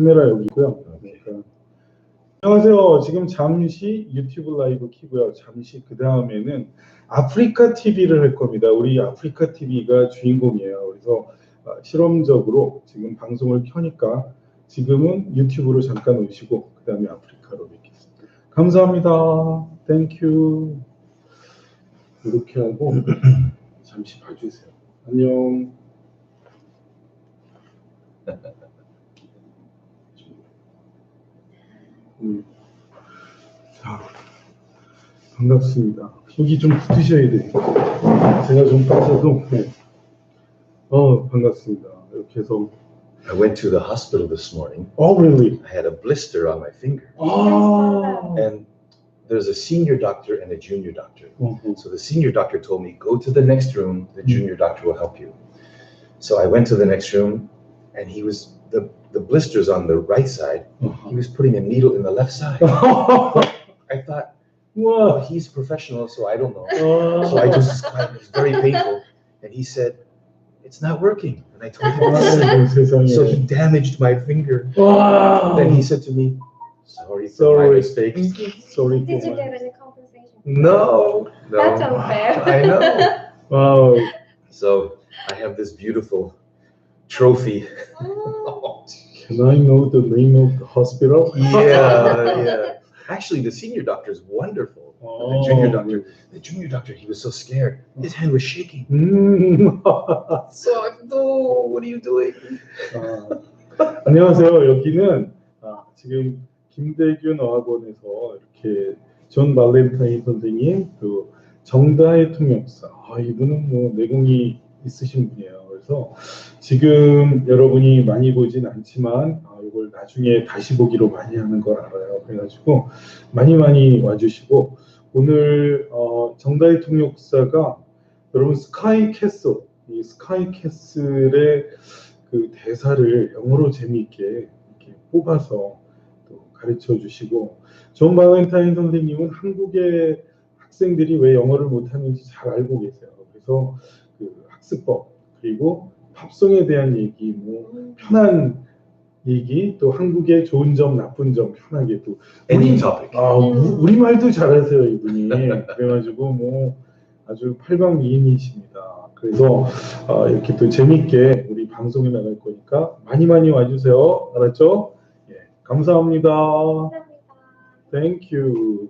카메라 여기 있고요. 그러니까. 안녕하세요. 지금 잠시 유튜브 라이브 키고요. 잠시 그 다음에는 아프리카 TV를 할 겁니다. 우리 아프리카 TV가 주인공이에요. 그래서 어, 실험적으로 지금 방송을 켜니까 지금은 유튜브로 잠깐 오시고 그 다음에 아프리카로 뵙겠습니다. 감사합니다. 땡큐. 이렇게 하고 잠시 봐주세요. 안녕. 음. 자, 반갑습니다. 여기 좀 붙으셔야 돼요. 제가 좀 빠져도, 네. 어, 반갑습니다. 이렇게 해서, I went to the hospital this morning. oh, really? I had a blister on my finger. 아, And there's a senior doctor and a junior doctor. 어허. So the senior doctor told me, go to the next room, the junior doctor will help you. So I went to the next room and he was, the, the blisters on the right side. Uh-huh. He was putting a needle in the left side. I thought, whoa, well, he's professional, so I don't know. So I just, it was very painful. And he said, it's not working. And I told him, so he damaged my finger. Oh. Then he said to me, sorry, sorry. my mistakes. sorry. Did you get any compensation? No, no. That's unfair. I know. Wow. So I have this beautiful trophy. Oh. Can I know the name of the hospital? yeah, yeah. Actually, the senior doctor is wonderful. 어. The junior doctor, the junior doctor, he was so scared. His hand was shaking. 음. So I, no, what are you doing? 아, 안녕하세요. 여기는 아, 지금 김대균 어학원에서 이렇게 존 발렌타인 선생님, 또 정다혜 통역사. 아, 이분은 뭐 내공이 있으신 분이에요. 그래서 지금 여러분이 많이 보진 않지만 아, 이걸 나중에 다시 보기로 많이 하는 걸 알아요. 그래가지고 많이 많이 와주시고 오늘 어, 정다혜 통역사가 여러분 스카이 캐슬, 이 스카이 캐슬의 그 대사를 영어로 재미있게 이렇게 뽑아서 또 가르쳐 주시고 존 발렌타인 선생님은 한국의 학생들이 왜 영어를 못하는지 잘 알고 계세요. 그래서 그 학습법 그리고 팝송에 대한 얘기, 뭐 편한 얘기, 또 한국의 좋은 점, 나쁜 점 편하게 또 topic. 아, 우- 우리 말도 잘하세요, 이분이. 그래가지고, 뭐, 아주 팔방미인이십니다. 그래서, 아, 이렇게 또 재밌게 우리 방송에 나갈 거니까 많이 많이 와주세요. 알았죠? 예, 감사합니다. 감사합니다. Thank you.